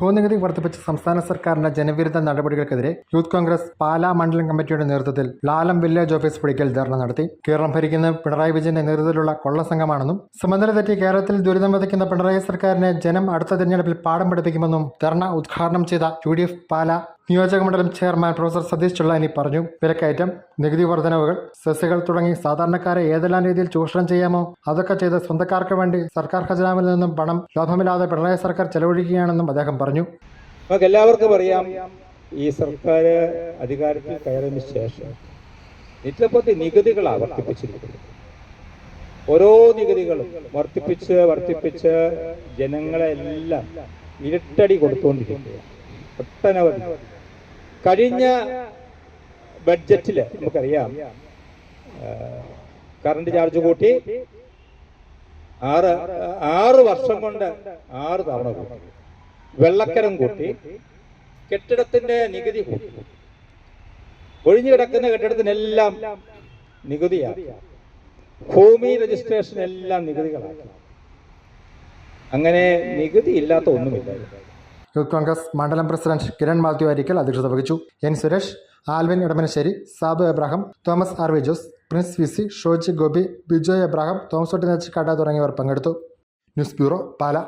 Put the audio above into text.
ഭൂനികുതി വർദ്ധിപ്പിച്ച സംസ്ഥാന സർക്കാരിന്റെ ജനവിരുദ്ധ നടപടികൾക്കെതിരെ യൂത്ത് കോൺഗ്രസ് പാലാ മണ്ഡലം കമ്മിറ്റിയുടെ നേതൃത്വത്തിൽ ലാലം വില്ലേജ് ഓഫീസ് പിടിക്കൽ ധർണ നടത്തി. കേരളം ഭരിക്കുന്ന പിണറായി വിജയന്റെ നേതൃത്വത്തിലുള്ള കൊള്ളസംഘമാണെന്നും സമനില തെറ്റി കേരളത്തിൽ ദുരിതം വിതയ്ക്കുന്ന പിണറായി സർക്കാരിനെ ജനം അടുത്ത തിരഞ്ഞെടുപ്പിൽ പാഠം പഠിപ്പിക്കുമെന്നും ധർണ ഉദ്ഘാടനം ചെയ്ത യു പാലാ നിയോജക മണ്ഡലം ചെയർമാൻ പ്രൊഫസർ സതീഷ് ചുള്ളാനി പറഞ്ഞു. വിലക്കയറ്റം നികുതി വർധനവുകൾ സെസ്സുകൾ തുടങ്ങി സാധാരണക്കാരെ ഏതെല്ലാം രീതിയിൽ ചൂഷണം ചെയ്യാമോ? അതൊക്കെ ചെയ്ത് സ്വന്തക്കാർക്ക് വേണ്ടി സർക്കാർ ഖജനാവിൽ നിന്നും പണം ലോഭമില്ലാതെ പിണറായി സർക്കാർ ചെലവഴിക്കുകയാണെന്നും അദ്ദേഹം പറഞ്ഞു. എല്ലാവർക്കും അറിയാം ഈ സർക്കാർ അധികാരത്തിൽ കയറിയതിന് ശേഷം നിത്യപ്പത്തി നികുതികളാണ് വർദ്ധിപ്പിച്ചിരിക്കുന്നത് ഓരോ നികുതികളും വർദ്ധിപ്പിച്ച് വർദ്ധിപ്പിച്ച് ജനങ്ങളെല്ലാം ഇരട്ടടി കൊടുത്തുകൊണ്ടിരിക്കുകയാണ്. ഒട്ടനവധി കഴിഞ്ഞ ബഡ്ജറ്റിൽ നമുക്കറിയാം കറണ്ട് ചാർജ് കൂട്ടി ആറ് ആറ് വർഷം കൊണ്ട് ആറ് തവണ കൂട്ടി. വെള്ളക്കരം കൂട്ടി കെട്ടിടത്തിന്റെ നികുതി കൂട്ടി. ഒഴിഞ്ഞു കിടക്കുന്ന കെട്ടിടത്തിനെല്ലാം നികുതിയാക്കി. ഭൂമി രജിസ്ട്രേഷൻ എല്ലാം നികുതികളാക്കി. അങ്ങനെ നികുതി ഇല്ലാത്ത ഒന്നുമില്ല. യൂത്ത് കോൺഗ്രസ് മണ്ഡലം പ്രസിഡന്റ് കിരൺ മാത്യു അരിക്കൽ അധ്യക്ഷത വഹിച്ചു. N. Suresh Alvin Edamanassery Sabu Abraham Thomas R V Jose Prince V C Shoji Gopi Bijoy Abraham Thomas ഒട്ടി നെച്ചിക്കാട്ട തുടങ്ങിയവർ പങ്കെടുത്തു. News bureau Pala.